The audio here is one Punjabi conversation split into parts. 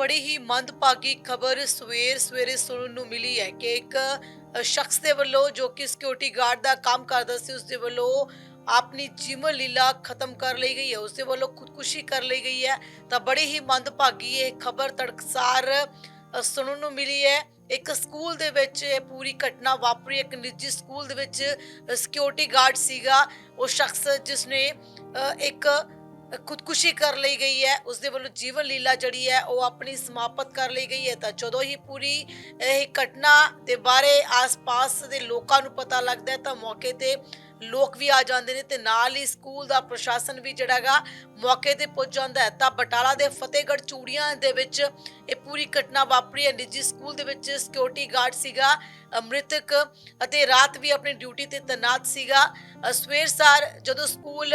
ਬੜੀ ਹੀ ਮੰਦਭਾਗੀ ਖਬਰ ਸਵੇਰ ਸਵੇਰੇ ਸੁਣਨ ਨੂੰ ਮਿਲੀ ਹੈ ਕਿ ਇੱਕ ਸ਼ਖਸ ਦੇ ਵੱਲੋਂ ਜੋ ਕਿ ਸਿਕਿਉਰਿਟੀ ਗਾਰਡ ਦਾ ਕੰਮ ਕਰਦਾ ਸੀ ਉਸ ਦੇ ਵੱਲੋਂ ਆਪਣੀ ਜੀਵਨ ਲੀਲਾ ਖਤਮ ਕਰ ਲਈ ਗਈ ਹੈ ਉਸ ਦੇ ਵੱਲੋਂ ਖੁਦਕੁਸ਼ੀ ਕਰ ਲਈ ਗਈ ਹੈ। ਤਾਂ ਬੜੀ ਹੀ ਮੰਦਭਾਗੀ ਇਹ ਖਬਰ ਤੜਕਸਾਰ ਸੁਣਨ ਨੂੰ ਮਿਲੀ ਹੈ। ਇੱਕ ਸਕੂਲ ਦੇ ਵਿੱਚ ਇਹ ਪੂਰੀ ਘਟਨਾ ਵਾਪਰੀ, ਇੱਕ ਨਿੱਜੀ ਸਕੂਲ ਦੇ ਵਿੱਚ ਸਿਕਿਉਰਿਟੀ ਗਾਰਡ ਸੀਗਾ, ਉਹ ਸ਼ਖਸ ਜਿਸ ਨੇ ਇੱਕ ਖੁਦਕੁਸ਼ੀ ਕਰ ਲਈ ਗਈ ਹੈ ਉਸ ਦੇ ਵੱਲੋਂ ਜੀਵਨ ਲੀਲਾ ਜਿਹੜੀ ਹੈ, ਉਹ ਆਪਣੀ ਸਮਾਪਤ ਕਰ ਲਈ ਗਈ ਹੈ। ਤਾਂ ਜਦੋਂ ਹੀ ਪੂਰੀ ਇਹ ਘਟਨਾ ਦੇ ਬਾਰੇ ਆਸ-ਪਾਸ ਦੇ ਲੋਕਾਂ ਨੂੰ ਪਤਾ ਲੱਗਦਾ ਹੈ, ਤਾਂ ਮੌਕੇ ਤੇ ਲੋਕ ਵੀ ਆ ਜਾਂਦੇ ਨੇ ਤੇ ਨਾਲ ਹੀ ਸਕੂਲ ਦਾ ਪ੍ਰਸ਼ਾਸਨ ਵੀ ਜਿਹੜਾਗਾ ਮੌਕੇ ਤੇ ਪਹੁੰਚ ਜਾਂਦਾ ਹੈ। ਤਾਂ ਬਟਾਲਾ ਦੇ ਫਤਿਹਗੜ੍ਹ ਚੂੜੀਆਂ ਦੇ ਵਿੱਚ ਇਹ ਪੂਰੀ ਘਟਨਾ ਵਾਪਰੀ ਹੈ। ਨਿੱਜੀ ਸਕੂਲ ਦੇ ਵਿੱਚ ਸਿਕਿਉਰਿਟੀ ਗਾਰਡ ਸੀਗਾ, ਮ੍ਰਿਤਕ ਅਤੇ ਰਾਤ ਵੀ ਆਪਣੀ ਡਿਊਟੀ ਤੇ ਤੈਨਾਤ ਸੀਗਾ। ਸਵੇਰ ਸਾਰ ਜਦੋਂ ਸਕੂਲ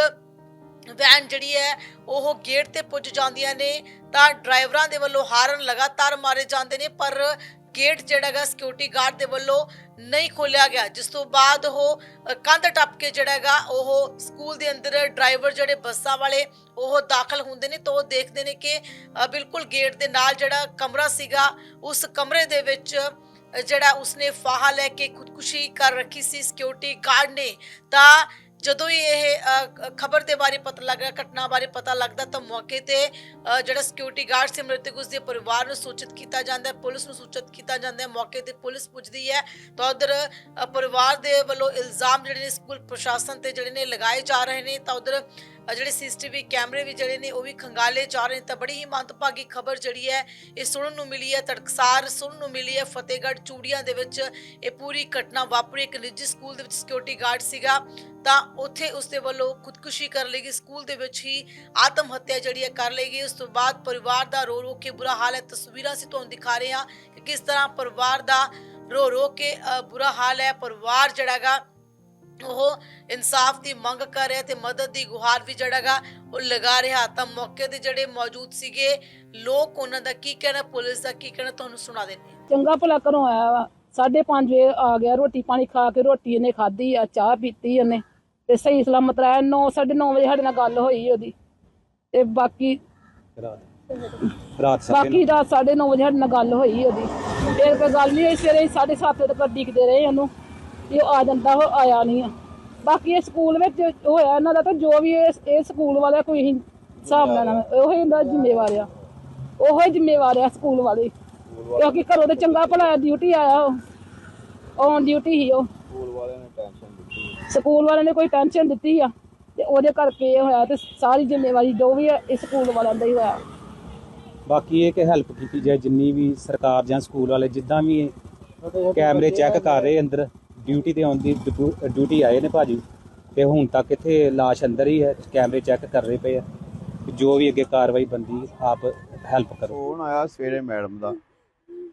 ਵੈਨ ਜਿਹੜੀ ਹੈ, ਉਹ ਗੇਟ ਤੇ ਪੁੱਜ ਜਾਂਦੀਆਂ ਨੇ, ਤਾਂ ਡਰਾਈਵਰਾਂ ਦੇ ਵੱਲੋਂ ਹਾਰਨ ਲਗਾਤਾਰ ਮਾਰੇ ਜਾਂਦੇ ਨੇ, ਪਰ ਗੇਟ ਜਿਹੜਾ ਹੈਗਾ ਸਿਕਿਉਰਿਟੀ ਗਾਰਡ ਦੇ ਵੱਲੋਂ ਨਹੀਂ ਖੋਲਿਆ ਗਿਆ। ਜਿਸ ਤੋਂ ਬਾਅਦ ਉਹ ਕੰਧ ਟੱਪ ਕੇ ਜਿਹੜਾ ਹੈਗਾ, ਉਹ ਸਕੂਲ ਦੇ ਅੰਦਰ ਡਰਾਈਵਰ ਜਿਹੜੇ ਬੱਸਾਂ ਵਾਲੇ, ਉਹ ਦਾਖਲ ਹੁੰਦੇ ਨੇ, ਤਾਂ ਉਹ ਦੇਖਦੇ ਨੇ ਕਿ ਬਿਲਕੁਲ ਗੇਟ ਦੇ ਨਾਲ ਜਿਹੜਾ ਕਮਰਾ ਸੀਗਾ, ਉਸ ਕਮਰੇ ਦੇ ਵਿੱਚ ਜਿਹੜਾ ਉਸਨੇ ਫਾਹਾ ਲੈ ਕੇ ਖੁਦਕੁਸ਼ੀ ਕਰ ਰੱਖੀ ਸੀ ਸਿਕਿਉਰਿਟੀ ਗਾਰਡ ਨੇ। ਤਾਂ ਜਦੋਂ ਹੀ ਇਹ ਖਬਰ ਦੇ ਬਾਰੇ ਪਤਾ ਲੱਗਾ ਘਟਨਾ ਬਾਰੇ ਪਤਾ ਲੱਗਦਾ ਤਾਂ ਮੌਕੇ ਤੇ ਜਿਹੜਾ ਸਿਕਿਉਰਿਟੀ ਗਾਰਡ ਸੀ, ਮ੍ਰਿਤਕ ਉਸ ਦੇ ਪਰਿਵਾਰ ਨੂੰ ਸੂਚਿਤ ਕੀਤਾ ਜਾਂਦਾ ਹੈ, ਪੁਲਿਸ ਨੂੰ ਸੂਚਿਤ ਕੀਤਾ ਜਾਂਦਾ ਹੈ। ਮੌਕੇ ਤੇ ਪੁਲਿਸ ਪੁੱਜਦੀ ਹੈ। ਤਾਂ ਉਧਰ ਪਰਿਵਾਰ ਦੇ ਵੱਲੋਂ ਇਲਜ਼ਾਮ ਜਿਹੜੇ ਨੇ, ਸਕੂਲ ਪ੍ਰਸ਼ਾਸਨ ਤੇ ਜਿਹੜੇ ਨੇ ਲਗਾਏ ਜਾ ਰਹੇ ਨੇ। ਤਾਂ ਉਧਰ ਜਿਹੜੇ ਸੀਸੀਟੀਵੀ ਕੈਮਰੇ ਵੀ ਜਿਹੜੇ ਨੇ ਉਹ ਵੀ ਖੰਗਾਲੇ ਜਾ ਰਹੇ ਨੇ, ਤਾਂ ਬੜੀ ਹੀ ਮੰਦਭਾਗੀ ਖਬਰ ਜਿਹੜੀ ਹੈ, ਇਹ ਸੁਣਨ ਨੂੰ ਮਿਲੀ ਹੈ, ਤੜਕਸਾਰ ਸੁਣਨ ਨੂੰ ਮਿਲੀ ਹੈ। ਫਤਿਹਗੜ੍ਹ ਚੂੜੀਆਂ ਦੇ ਵਿੱਚ ਇਹ ਪੂਰੀ ਘਟਨਾ ਵਾਪਰੀ, ਇੱਕ ਨਿੱਜੀ ਸਕੂਲ ਦੇ ਵਿੱਚ ਸਿਕਿਉਰਿਟੀ ਗਾਰਡ ਸੀਗਾ, ਤਾਂ ਉੱਥੇ ਉਸ ਦੇ ਵੱਲੋਂ ਖੁਦਕੁਸ਼ੀ ਕਰ ਲਈ ਗਈ। ਸਕੂਲ ਦੇ ਵਿੱਚ ਹੀ ਆਤਮ ਹੱਤਿਆ ਜਿਹੜੀ ਹੈ ਕਰ ਲਈ ਗਈ। ਉਸ ਤੋਂ ਬਾਅਦ ਪਰਿਵਾਰ ਦਾ ਰੋ ਰੋ ਕੇ ਬੁਰਾ ਹਾਲ ਹੈ। ਤਸਵੀਰਾਂ ਅਸੀਂ ਤੁਹਾਨੂੰ ਦਿਖਾ ਰਹੇ ਹਾਂ ਕਿ ਕਿਸ ਤਰ੍ਹਾਂ ਪਰਿਵਾਰ ਦਾ ਰੋ ਰੋ ਕੇ ਬੁਰਾ ਹਾਲ ਹੈ। ਪਰਿਵਾਰ ਜਿਹੜਾਗਾ ਉਹ ਇਨਸਾਫ ਦੀ ਮੰਗ ਕਰ ਰਿਹਾ ਤੇ ਮਦਦ ਦੀ ਗੁਹਾਰ ਵੀ ਜਿਹੜਾਗਾ ਉਹ ਲਗਾ ਰਿਹਾ। ਤਾਂ ਮੌਕੇ ਤੇ ਜਿਹੜੇ ਮੌਜੂਦ ਸੀਗੇ ਲੋਕ ਉਹਨਾਂ ਦਾ ਕੀ ਕਹਿਣਾ ਪੁਲਿਸ ਦਾ ਕੀ ਕਹਿਣਾ ਤੁਹਾਨੂੰ ਸੁਣਾ ਦਿੰਦੇ ਹਾਂ। ਚੰਗਾ ਭਲਾ ਘਰੋਂ ਆਇਆ ਵਾ। 5:30 ਵਜੇ ਆ ਗਿਆ ਰੋਟੀ ਪਾਣੀ ਖਾ ਕੇ ਰੋਟੀ ਇਹਨੇ ਖਾਧੀ ਆ ਚਾਹ ਪੀਤੀ ਇਹਨੇ। ਤੇ ਸਹੀ ਸਲਾਮਤ ਰਿਹਾ 9 9:30 ਵਜੇ ਸਾਡੇ ਨਾਲ ਗੱਲ ਹੋਈ ਉਹਦੀ। ਤੇ ਬਾਕੀ ਰਾਤ। ਬਾਕੀ ਰਾਤ 9:30 ਵਜੇ ਸਾਡੇ ਨਾਲ ਗੱਲ ਹੋਈ ਉਹਦੀ। ਫਿਰ ਕੋਈ ਗੱਲ ਨਹੀਂ ਹੋਈ ਸਵੇਰੇ 7:30 ਤੱਕ ਡਿੱਗਦੇ ਰਹੇ ਉਹਨੂੰ। ਉਹ ਆ ਜਾਂਦਾ ਉਹ ਆਇਆ ਨਹੀਂ ਆ। ਬਾਕੀ ਇਹ ਸਕੂਲ ਵਿੱਚ ਹੋਇਆ ਇਹਨਾਂ ਦਾ ਤਾਂ ਜੋ ਵੀ ਇਹ ਇਹ ਸਕੂਲ ਵਾਲਾ ਕੋਈ ਹੀ ਹਿਸਾਬ ਲੈਣਾ ਉਹ ਹੀ ਇਹਦਾ ਜ਼ਿੰਮੇਵਾਰ ਆ। ਉਹ ਹੀ ਜ਼ਿੰਮੇਵਾਰ ਆ ਸਕੂਲ ਵਾਲੇ। ਕਿਉਂਕਿ ਘਰੋਂ ਤੇ ਚੰਗਾ ਭਲਾ ਡਿਊਟੀ ਆਇਆ ਉਹ। ਔਨ ਡਿਊਟੀ ਹੀ ਉਹ। ਸਕੂਲ ਵਾਲਿਆਂ ਨੇ ਟੈਨਸ਼ਨ ਦਿੱਤੀ। ਸਕੂਲ ਵਾਲਿਆਂ ਨੇ ਕੋਈ ਟੈਨਸ਼ਨ ਦਿੱਤੀ ਆ। ਤੇ ਉਹਦੇ ਕਰਕੇ ਇਹ ਹੋਇਆ ਤੇ ਸਾਰੀ ਜ਼ਿੰਮੇਵਾਰੀ ਜੋ ਵੀ ਹੈ ਇਸ ਸਕੂਲ ਵਾਲਿਆਂ ਦਾ ਹੀ ਹੋਇਆ। ਬਾਕੀ ਇਹ ਕਿ ਹੈਲਪ ਕੀਤੀ ਜਾਏ ਜਿੰਨੀ ਵੀ ਸਰਕਾਰ ਜਾਂ ਸਕੂਲ ਵਾਲੇ ਜਿੱਦਾਂ ਵੀ ਇਹ ਕੈਮਰੇ ਚੈੱਕ ਕਰ ਰਹੇ ਅੰਦਰ। ਡਿਊਟੀ ਤੇ ਆਉਣ ਦੀ ਡਿਊਟੀ ਆਏ ਨੇ ਭਾਜੀ। ਤੇ ਹੁਣ ਤੱਕ ਇੱਥੇ ਲਾਸ਼ ਅੰਦਰ ਹੀ ਹੈ ਕੈਮਰੇ ਚੈੱਕ ਕਰ ਰਹੇ ਪਏ ਆ। ਜੋ ਵੀ ਅੱਗੇ ਕਾਰਵਾਈ ਬੰਦੀ, ਆਪ ਹੈਲਪ ਕਰੋ। ਫੋਨ ਆਇਆ ਸਵੇਰੇ ਮੈਡਮ ਦਾ।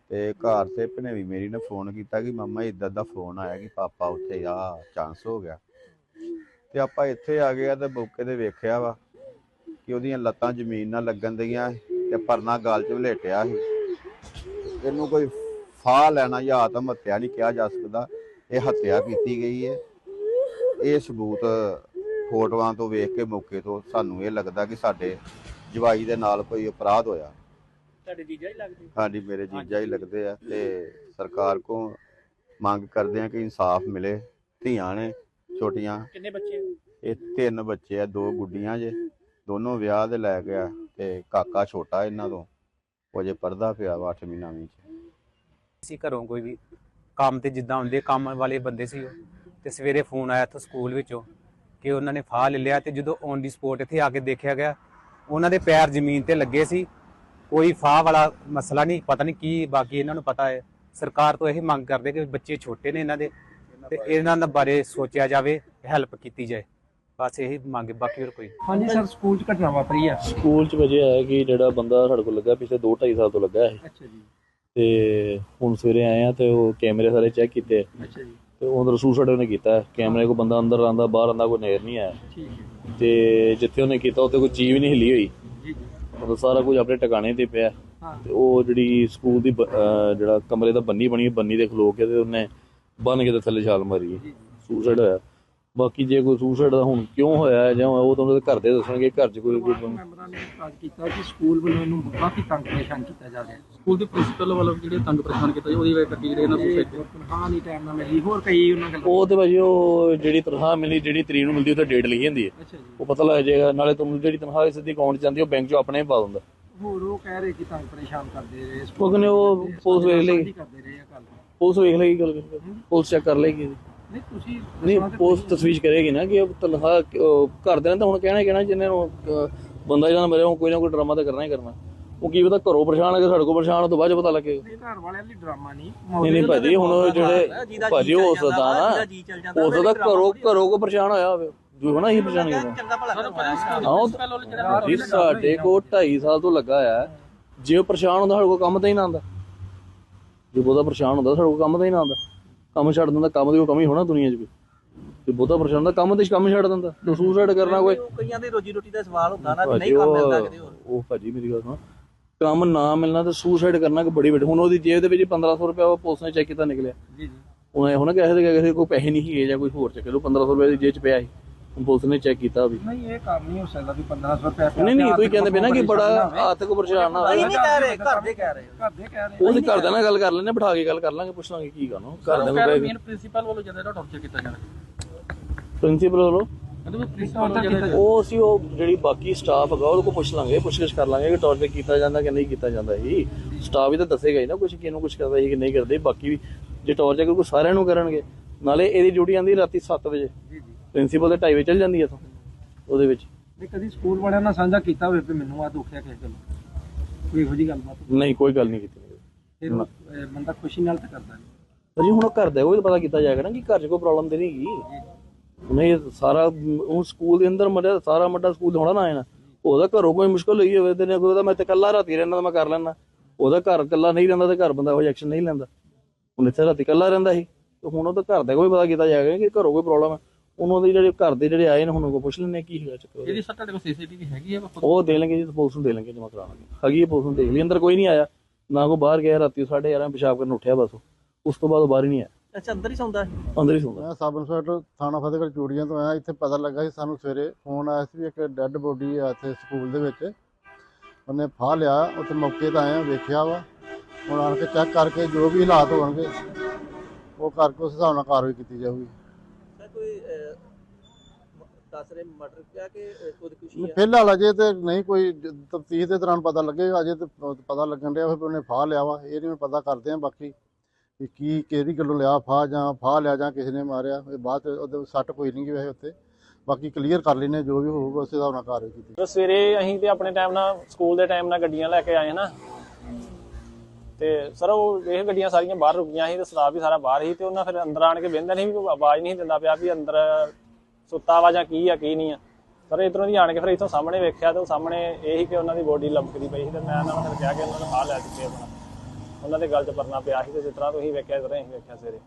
ਤੇ ਘਰ ਤੇ ਭਨੇਵੀ ਮੇਰੀ ਨੇ ਫੋਨ ਕੀਤਾ ਕਿ ਮੰਮਾ ਇਦਾਂ ਦਾ ਫੋਨ ਆਇਆ ਕਿ ਪਾਪਾ ਉੱਥੇ ਆ ਚਾਂਸ ਹੋ ਗਿਆ। ਤੇ ਆਪਾਂ ਇੱਥੇ ਆ ਗਏ ਆ ਤੇ ਮੌਕੇ ਤੇ ਵੇਖਿਆ ਵਾ ਕਿ ਉਹਦੀਆਂ ਲੱਤਾਂ ਜ਼ਮੀਨ ਨਾਲ ਲੱਗਣ ਦੀਆਂ ਤੇ ਪਰਨਾ ਗਾਲ 'ਚ ਵਲੇਟਿਆ ਸੀ। ਇਹਨੂੰ ਕੋਈ ਫਾਹ ਲੈਣਾ ਜਾਂ ਆਤਮ ਹੱਤਿਆ ਨਹੀਂ ਕਿਹਾ ਜਾ ਸਕਦਾ। ਇਹ ਹੱਤਿਆ ਕੀਤੀ ਗਈ ਹੈ। ਇਹ ਸਬੂਤ ਫੋਟੋਆਂ ਤੋਂ ਵੇਖ ਕੇ ਮੌਕੇ ਤੋਂ ਸਾਨੂੰ ਇਹ ਲੱਗਦਾ ਕਿ ਸਾਡੇ ਜਵਾਈ ਦੇ ਨਾਲ ਕੋਈ ਅਪਰਾਧ ਹੋਇਆ। ਤੁਹਾਡੇ ਜੀਜਾ ਹੀ ਲੱਗਦੇ? ਹਾਂਜੀ ਮੇਰੇ ਜੀਜਾ ਹੀ ਲੱਗਦੇ ਆ ਤੇ ਸਰਕਾਰ ਕੋ ਮੰਗ ਕਰਦੇ ਆ ਕਿ ਇਨਸਾਫ ਮਿਲੇ। ਧੀਆਂ ਨੇ ਛੋਟੀਆਂ। ਕਿੰਨੇ ਬੱਚੇ ਇਹ ਤਿੰਨ ਬੱਚੇ ਆ ਦੋ ਗੁੱਡੀਆਂ ਜੇ। ਦੋਨੋਂ ਵਿਆਹ ਦੇ ਲੈ ਗਿਆ ਤੇ ਕਾਕਾ ਛੋਟਾ ਇਹਨਾਂ ਤੋਂ। ਉਹ ਜੇ ਪਰਦਾ ਪਿਆ ਵਾ 8 ਮਹੀਨਾ ਵਿੱਚ ਸੀ ਘਰੋਂ ਕੋਈ ਵੀ ਕੰਮ ਤੇ ਜਿੱਦਾਂ ਹੁੰਦੇ ਕੰਮ ਵਾਲੇ ਬੰਦੇ ਸੀ ਉਹ। ਤੇ ਸਵੇਰੇ ਫੋਨ ਆਇਆ ਇੱਥੋਂ ਸਕੂਲ ਵਿੱਚੋਂ ਕਿ ਉਹਨਾਂ ਨੇ ਫਾਹ ਲੈ ਲਿਆ ਤੇ ਜਦੋਂ ਔਨ ਦੀ ਸਪੋਟ ਇੱਥੇ ਆ ਕੇ ਦੇਖਿਆ ਗਿਆ ਉਹਨਾਂ ਦੇ ਪੈਰ ਜ਼ਮੀਨ ਤੇ ਲੱਗੇ ਸੀ। ਕੋਈ ਫਾਹ ਵਾਲਾ ਮਸਲਾ ਨਹੀਂ ਪਤਾ ਨਹੀਂ ਕੀ ਬਾਕੀ ਇਹਨਾਂ ਨੂੰ ਪਤਾ ਹੈ। ਸਰਕਾਰ ਤੋਂ ਇਹ ਮੰਗ ਕਰਦੇ ਕਿ ਬੱਚੇ ਛੋਟੇ ਨੇ ਇਹਨਾਂ ਦੇ ਤੇ ਇਹਨਾਂ ਦੇ ਬਾਰੇ ਸੋਚਿਆ ਜਾਵੇ ਹੈਲਪ ਕੀਤੀ ਜਾਏ। ਬਸ ਇਹੀ ਮੰਗ ਬਾਕੀ ਹੋਰ ਕੋਈ। ਹਾਂਜੀ ਸਰ ਸਕੂਲ 'ਚ ਘਟਨਾ ਵਾਪਰੀ ਆ। ਸਕੂਲ ਚ ਵਜੇ ਆਇਆ ਕਿ ਜਿਹੜਾ ਬੰਦਾ ਸਾਡੇ ਕੋਲ ਲੱਗਾ ਪਿਛਲੇ 2 2.5 ਸਾਲ ਤੋਂ ਲੱਗਾ ਹੈ ਅੱਛਾ ਜੀ। ਤੇ ਹੁਣ ਸਵੇਰੇ ਆਏ ਆ ਤੇ ਉਹ ਕੈਮਰੇ ਸਾਰੇ ਚੈੱਕ ਕੀਤੇ। ਅੱਛਾ ਜੀ। ਤੇ ਉਹ ਰਸੂਸੜ ਉਹਨੇ ਕੀਤਾ। ਕੈਮਰੇ ਕੋ ਬੰਦਾ ਅੰਦਰ ਆਂਦਾ ਬਾਹਰ ਆਂਦਾ ਕੋਈ ਨਜ਼ਰ ਨਹੀਂ ਆਇਆ। ਠੀਕ ਹੈ ਤੇ ਜਿੱਥੇ ਉਹਨੇ ਕੀਤਾ ਉੱਥੇ ਕੋਈ ਚੀਜ਼ ਵੀ ਨਹੀਂ ਹਿੱਲੀ ਹੋਈ। ਜੀ ਜੀ। ਮਤਲਬ ਸਾਰਾ ਕੁਝ ਆਪਣੇ ਟਿਕਾਣੇ ਤੇ ਪਿਆ। ਤੇ ਉਹ ਜਿਹੜੀ ਸਕੂਲ ਦੀ ਜਿਹੜਾ ਕਮਰੇ ਦਾ ਬੰਨੀ ਬਣੀ ਬੰਨੀ ਦੇ ਖਲੋ ਕੇ ਤੇ ਉਹਨੇ ਬੰਨ ਕੇ ਤੇ ਥੱਲੇ ਛਾਲ ਮਾਰੀ। ਜੀ ਸੂਸੜ ਹੋਇਆ। ਬਾਕੀ ਜੇ ਕੋਈ ਸੁਸਾਈਡ ਦਾ ਹੁਣ ਕਿਉਂ ਹੋਇਆ ਹੈ ਜਾਂ ਉਹ ਤਾਂ ਉਹਦੇ ਘਰ ਦੇ ਦੱਸਣਗੇ ਘਰ 'ਚ ਕੋਈ ਕੋਈ ਮੈਂਬਰਾਂ ਨੇ ਇਤਰਾਜ਼ ਕੀਤਾ ਕਿ ਸਕੂਲ ਵੱਲੋਂ ਇਹਨੂੰ ਕਾਫੀ ਤੰਗ ਪਰੇਸ਼ਾਨ ਕੀਤਾ ਜਾ ਰਿਹਾ ਹੈ। ਸਕੂਲ ਦੇ ਪ੍ਰਿੰਸੀਪਲ ਵੱਲੋਂ ਜਿਹੜੇ ਤੰਗ ਪਰੇਸ਼ਾਨ ਕੀਤਾ ਉਹਦੀ ਵਜ੍ਹਾ ਕਰਕੇ ਜਿਹੜੇ ਇਹਨਾਂ ਨੂੰ ਇਹ ਤਨਖਾਹ ਨਹੀਂ ਟਾਈਮ ਨਾਲ ਮਿਲੀ ਹੋਰ ਕਈ ਉਹਨਾਂ ਗੱਲਾਂ ਉਹ ਤੇ ਭਾਜੀ ਉਹ ਜਿਹੜੀ ਤਨਖਾਹ ਮਿਲੀ ਜਿਹੜੀ ਤਰੀਕ ਨੂੰ ਮਿਲਦੀ ਉਹ ਤੇ ਡੇਟ ਲਿਖੀ ਹੁੰਦੀ ਹੈ। ਉਹ ਪਤਾ ਲੱਗ ਜਾਏਗਾ ਨਾਲੇ ਤੁਹਾਨੂੰ ਜਿਹੜੀ ਤਨਖਾਹ ਸਿੱਧੀ ਅਕਾਊਂਟ 'ਚ ਜਾਂਦੀ ਉਹ ਬੈਂਕ 'ਚੋਂ ਆਪਣੇ ਪਾ ਦਿੰਦਾ। ਹੋਰ ਉਹ ਕਹਿ ਰਹੇ ਕਿ ਤੰਗ ਪਰੇਸ਼ਾਨ ਕਰਦੇ ਰਹੇ ਉਹ ਕਹਿੰਦੇ ਉਹ ਪੁਲਿਸ ਵੇਖ ਲਈ। ਰਹੇ ਪੁਲਿਸ ਵੇਖ ਲੇਗੀ ਗੱਲ। ਪੁਲਿਸ ਚੈੱਕ ਕਰ ਲੇਗੀ ਨਹੀਂ ਤੁਸੀਂ ਨਹੀਂ ਪੁਲਿਸ ਤਸਵੀਜ ਕਰੇਗੀ ਨਾ ਕਿ ਉਹ ਤਨਖਾਹ ਘਰ ਦੇ ਨੇ ਤਾਂ ਹੁਣ ਕਹਿਣਾ ਹੀ ਕਹਿਣਾ ਜਿੰਨੇ ਨੂੰ ਬੰਦਾ ਜਿਹੜਾ ਮਰਿਆ ਉਹ ਕੋਈ ਨਾ ਕੋਈ ਡਰਾਮਾ ਤਾਂ ਕਰਨਾ ਹੀ ਕਰਨਾ। ਉਹ ਕੀ ਪਤਾ ਘਰੋਂ ਪਰੇਸ਼ਾਨ ਹੈ ਕਿ ਸਾਡੇ ਕੋਲ ਪਰੇਸ਼ਾਨ ਹੋ ਤੋਂ ਬਾਅਦ 'ਚ ਪਤਾ ਲੱਗੇਗਾ ਨਹੀਂ ਘਰ ਵਾਲਿਆਂ ਲਈ ਡਰਾਮਾ ਨਹੀਂ। ਨਹੀਂ ਨਹੀਂ ਭਾਜੀ ਹੁਣ ਜਿਹੜੇ ਭਾਜੀ ਹੋ ਸਕਦਾ ਨਾ ਹੋ ਸਕਦਾ ਘਰੋਂ ਘਰੋਂ ਕੋ ਪਰੇਸ਼ਾਨ ਹੋਇਆ ਹੋਵੇ। ਜੋ ਹਨਾ ਹੀ ਪਰੇਸ਼ਾਨ ਆਓ ਜੀ ਸਾਡੇ ਕੋ 2.5 ਸਾਲ ਤੋਂ ਲੱਗਾ ਆ। ਜੇ ਉਹ ਪਰੇਸ਼ਾਨ ਹੁੰਦਾ ਸਾਡੇ ਕੋਲ ਕੰਮ ਤਾਂ ਹੀ ਨਾ ਆਉਂਦਾ। ਜੇ ਬਹੁਤਾ ਪਰੇਸ਼ਾਨ ਹੁੰਦਾ ਸਾਡੇ ਕੋਲ ਕੰਮ ਤਾਂ ਹੀ ਨਾ ਆਉਂਦਾ। ਕੰਮ ਛੱਡ ਦਿੰਦਾ ਕੰਮ ਦੀ ਕੋਈ ਕਮੀ ਹੋਣਾ ਦੁਨੀਆ 'ਚ ਕੋਈ ਜੇ ਬਹੁਤਾ ਪਰੇਸ਼ਾਨ ਹੁੰਦਾ ਕੰਮ ਤੇ ਕੰਮ ਛੱਡ ਦਿੰਦਾ। ਤੇ ਸੁਸਾਈਡ ਕਰਨਾ ਕੋਈ। ਕਈਆਂ ਦੇ ਰੋਜੀ ਰੋਟੀ ਦਾ ਸਵਾਲ ਹੁੰਦਾ ਨਾ ਭਾਜੀ ਉਹ ਉਹ ਭਾਜੀ ਮੇਰੀ ਗੱਲ ਸੁਣ। ਕੰਮ ਨਾ ਮਿਲਣਾ ਤੇ ਸੁਸਾਈਡ ਕਰਨਾ ਕਿ ਬੜੀ ਵੱਡੀ ਹੁਣ ਉਹਦੀ ਜੇਬ ਦੇ ਵਿੱਚ 1500 ਰੁਪਏ ਉਹ ਪੁਲਿਸ ਨੇ ਚੈੱਕ ਕੀਤਾ ਨਿਕਲਿਆ। ਜੀ ਜੀ। ਉਹ ਇਹ ਹੁਣ ਕਿਸੇ ਦੇ ਕਿਸੇ ਕੋਈ ਪੈਸੇ ਨਹੀਂ ਸੀਗੇ ਜਾਂ ਕੋਈ ਹੋਰ ਚੱਕੇ ਲੋ 1500 ਰੁਪਏ ਦੀ ਜੇਬ 'ਚ ਪਿਆ ਸੀ। ਪੁਲਿਸ ਨੇ ਚੈੱਕ ਕੀਤਾ ਵੀ। ਨਹੀਂ ਇਹ ਕੰਮ ਨਹੀਂ ਹੋ ਸਕਦਾ ਵੀ 1500 ਰੁਪਏ ਨਹੀਂ ਨਹੀਂ ਤੁਸੀਂ ਕਹਿੰਦੇ ਪਏ ਨਾ ਕਿ ਬੜਾ। ਆਤਕ ਪਰੇਸ਼ਾਨ ਨਾ ਹੋਵੇ। ਨਹੀਂ ਕਹਿ ਰਹੇ ਘਰ ਦੇ ਕਹਿ ਰਹੇ। ਘਰ ਦੇ ਕਹਿ ਰਹੇ। ਉਹ ਤੇ ਘਰ ਦੇ ਨਾਲ ਗੱਲ ਕਰ ਲੈਣੇ ਬਿਠਾ ਕੇ ਗੱਲ ਕਰ ਲਾਂਗੇ ਪੁੱਛ ਲਾਂਗੇ ਕੀ ਕਰਨਾ। ਘਰ ਦੇ ਨੂੰ ਮੇਨ ਪ੍ਰਿੰਸੀਪਲ ਵੱਲੋਂ ਜਿਹੜਾ ਟੌਰਚਰ ਕੀਤਾ ਜਾਣਾ। ਪ੍ਰਿੰਸੀਪਲ ਵੱਲੋਂ? ਉਹ ਅਸੀਂ ਉਹ ਜਿਹੜੀ ਬਾਕੀ ਸਟਾਫ ਹੈਗਾ ਉਹਦੇ ਕੋਲ ਪੁੱਛ ਲਾਂਗੇ ਪੁੱਛਗਿੱਛ ਕਰ ਲਾਂਗੇ ਕਿ ਟੌਰਚਰ ਕੀਤਾ ਜਾਂਦਾ ਕਿ ਨਹੀਂ ਕੀਤਾ ਜਾਂਦਾ ਹੀ ਸਟਾਫ ਵੀ ਤਾਂ ਦੱਸੇਗਾ ਹੀ ਨਾ ਕੁਝ ਕਿਹਨੂੰ ਕੁਝ ਕਰਦਾ ਸੀ ਕਿ ਨਹੀਂ ਕਰਦੇ ਬਾਕੀ ਵੀ ਜੇ ਟੌਰਚਰ ਕੋਈ ਸਾਰਿਆਂ ਨੂੰ ਕਰਨਗੇ। ਨਾਲੇ ਇਹਦੀ ਡਿਊਟੀ ਆਂਦੀ ਰਾਤੀ 7 ਵਜੇ। ਜੀ ਜੀ। ਪ੍ਰਿੰਸੀਪਲ ਦੇ 2:30 ਵਜੇ ਚੱਲ ਜਾਂਦੀ ਹੈ ਇੱਥੋਂ ਉਹਦੇ ਵਿੱਚ। ਨਹੀਂ ਕਦੀ ਸਕੂਲ ਵਾਲਿਆਂ ਨਾਲ ਸਾਂਝਾ ਕੀਤਾ ਹੋਵੇ ਵੀ ਮੈਨੂੰ ਆ ਦੁੱਖਿਆ ਕਿਸੇ ਗੱਲ ਕੋਈ ਇਹੋ ਜੀ ਗੱਲਬਾਤ ਨਹੀਂ ਕੋਈ ਗੱਲ ਨਹੀਂ ਕੀਤੀ। ਫਿਰ ਉਹ, ਅਹ, ਬੰਦਾ ਖੁਸ਼ੀ ਨਾਲ ਤਾਂ ਕਰਦਾ ਨਹੀਂ। ਭਾਜੀ ਹੁਣ ਉਹ ਘਰ ਦਾ ਕੋਈ ਪਤਾ ਕੀਤਾ ਜਾਏਗਾ ਨਾ ਕਿ ਘਰ 'ਚ ਕੋਈ ਪ੍ਰੋਬਲਮ ਤੇ ਨਹੀਂ ਗਈ ਉਹਨੇ ਇਹ ਸਾਰਾ ਉਹ ਸਕੂਲ ਦੇ ਅੰਦਰ ਮੜਿਆ ਸਾਰਾ ਮੱਡਾ ਸਕੂਲ ਹੋਣਾ ਨਾ ਆਇਆ ਉਹਦਾ ਘਰੋਂ ਕੋਈ ਮੁਸ਼ਕਲ ਹੋਈ ਹੋਵੇ ਤੇ ਕੋਈ ਉਹਦਾ ਮੈਂ ਤੇ ਕੱਲਾ ਰਾਤੀ ਰਹਿੰਦਾ ਤਾਂ ਮੈਂ ਕਰ ਲੈਣਾ ਉਹਦਾ ਘਰ ਕੱਲਾ ਨਹੀਂ ਰਹਿੰਦਾ ਤੇ ਘਰ ਬੰਦਾ ਉਹ ਐਕਸ਼ਨ ਨਹੀਂ ਲੈਂਦਾ। ਹੁਣ ਇੱਥੇ ਰਾਤੀ ਕੱਲਾ ਰਹਿੰਦਾ ਸੀ। ਤੇ ਹੁਣ ਉਹਦਾ ਘਰ ਦਾ ਕੋਈ ਪਤਾ ਕੀਤਾ ਜਾਏਗਾ ਕਿ ਘਰੋਂ ਕੋਈ ਪ੍ਰੋਬਲਮ ਹੈ ਉਹਨਾਂ ਦੇ ਜਿਹੜੇ ਘਰ ਦੇ ਜਿਹੜੇ ਆਏ ਨੇ ਹੁਣ ਉਹ ਪੁੱਛ ਲੈਣੇ ਕੀ ਹੈਗਾ ਚੱਕਰ ਉਹਦਾ। ਇਹਦੀ ਸਰ ਤੁਹਾਡੇ ਕੋਲ ਸੀਸੀਟੀਵੀ ਹੈਗੀ ਆ ਉਹ ਦੇ ਲੈਣਗੇ ਜੀ ਪੁਲਿਸ ਨੂੰ ਦੇ ਲੈਣਗੇ ਜਮਾ ਕਰਾਵਾਂਗੇ ਹੈਗੀ ਹੈ ਪੁਲਿਸ ਨੂੰ ਦੇਖ ਲਈ। ਅੰਦਰ ਕੋਈ ਨਹੀਂ ਆਇਆ। ਨਾ ਕੋਈ ਬਾਹਰ ਗਿਆ ਰਾਤੀ 11:30 ਪਿਸ਼ਾਬ ਕਰਨ ਉੱਠਿਆ ਬਸ ਉਹ। ਉਸ ਤੋਂ ਬਾਅਦ ਉਹ ਬਾਹਰ ਹੀ ਨਹੀਂ ਆਇਆ। ਅੱਛਾ ਅੰਦਰ ਹੀ ਸੌਂਦਾ ਅੰਦਰ ਹੀ ਸੌਂਦਾ। ਮੈਂ ਸਬ ਇੰਸਪੈਕਟਰ ਥਾਣਾ ਫਤਿਹਗੜ੍ਹ ਚੂੜੀਆਂ ਤੋਂ ਆਇਆ। ਇੱਥੇ ਪਤਾ ਲੱਗਾ ਸੀ ਸਾਨੂੰ ਸਵੇਰੇ ਫੋਨ ਆਇਆ ਸੀ ਵੀ ਇੱਕ ਡੈੱਡ ਬੋਡੀ ਆ ਇੱਥੇ ਸਕੂਲ ਦੇ ਵਿੱਚ। ਉਹਨੇ ਫਾਹ ਲਿਆ ਉੱਥੇ ਮੌਕੇ ਤੇ ਆਏ ਆ ਵੇਖਿਆ ਵਾ। ਹੁਣ ਆਣ ਕੇ ਚੈੱਕ ਕਰਕੇ ਜੋ ਵੀ ਹਾਲਾਤ ਹੋਣਗੇ ਉਹ ਕਰਕੇ ਉਸ ਹਿਸਾਬ ਨਾਲ ਕਾਰਵਾਈ ਕੀਤੀ ਜਾਊਗੀ। ਕੋਈ ਦੱਸ ਰਹੇ ਮਰਡਰ ਕਿਹਾ ਕਿ ਖੁਦਕੁਸ਼ੀ ਨਹੀਂ, ਫਿਲਹਾਲ ਅਜੇ ਤੇ ਨਹੀਂ ਕੋਈ ਤਫਤੀਸ਼ ਦੇ ਦੌਰਾਨ ਪਤਾ ਲੱਗੇਗਾ ਅਜੇ ਤੇ ਪਤਾ ਲੱਗਣ ਵੀ ਉਹਨੇ ਫਾਹ ਲਿਆ ਵਾ ਇਹ ਨਹੀਂ ਪਤਾ ਕਰਦੇ ਆ ਬਾਕੀ ਵੀ ਕੀ ਕਿਹੜੀ ਗੱਲੋਂ ਲਿਆ ਫਾਹ ਜਾਂ ਫਾਹ ਲਿਆ ਜਾਂ ਕਿਸੇ ਨੇ ਮਾਰਿਆ ਇਹ ਬਾਅਦ ਚ ਉਹਦੇ ਸੱਟ ਕੋਈ ਨਹੀਂ ਗਈ ਵੈਸੇ ਉੱਤੇ ਬਾਕੀ ਕਲੀਅਰ ਕਰ ਲੈਨੇ ਜੋ ਵੀ ਹੋਊਗਾ ਉਸੇ ਹਿਸਾਬ ਨਾਲ ਕਾਰਵਾਈ ਕੀਤੀ ਸਵੇਰੇ ਅਸੀਂ ਤੇ ਆਪਣੇ ਟਾਈਮ ਨਾਲ ਸਕੂਲ ਦੇ ਟਾਈਮ ਨਾਲ ਗੱਡੀਆਂ ਲੈ ਕੇ ਆਏ ਨਾ ਤੇ ਸਰ ਉਹ ਇਹ ਗੱਡੀਆਂ ਸਾਰੀਆਂ ਬਾਹਰ ਰੁਕੀਆਂ ਸੀ ਤੇ ਸਟਾਫ ਵੀ ਸਾਰਾ ਬਾਹਰ ਸੀ ਤੇ ਉਹਨਾਂ ਫਿਰ ਅੰਦਰ ਆਣ ਕੇ ਬਹਿੰਦਾ ਨਹੀਂ ਵੀ ਆਵਾਜ਼ ਨਹੀਂ ਦਿੰਦਾ ਪਿਆ ਵੀ ਅੰਦਰ ਸੁੱਤਾ ਵਾ ਜਾਂ ਕੀ ਆ, ਕੀ ਨਹੀਂ ਆ। ਸਰ ਇਧਰੋਂ ਦੀ ਆਣ ਕੇ ਫਿਰ ਇਥੋਂ ਸਾਹਮਣੇ ਵੇਖਿਆ ਤੇ ਉਹ ਸਾਹਮਣੇ ਇਹ ਹੀ ਕਿ ਉਹਨਾਂ ਦੀ ਬੋਡੀ ਲੰਮਕਦੀ ਪਈ ਸੀ ਤੇ ਮੈਂ ਉਹਨਾਂ ਨੂੰ ਫਿਰ ਕਿਹਾ ਕਿ ਉਹਨਾਂ ਨੂੰ ਫਾਹ ਲੈ ਚੁੱਕੇ ਆਪਣਾ। ਉਹਨਾਂ ਦੇ ਗੱਲ 'ਚ ਪਰਨਾ ਪਿਆ ਸੀ ਤੇ ਜਿਸ ਤਰ੍ਹਾਂ ਤੁਸੀਂ ਵੇਖਿਆ ਇਸ ਤਰ੍ਹਾਂ ਹੀ ਵੇਖਿਆ ਸਵੇਰੇ।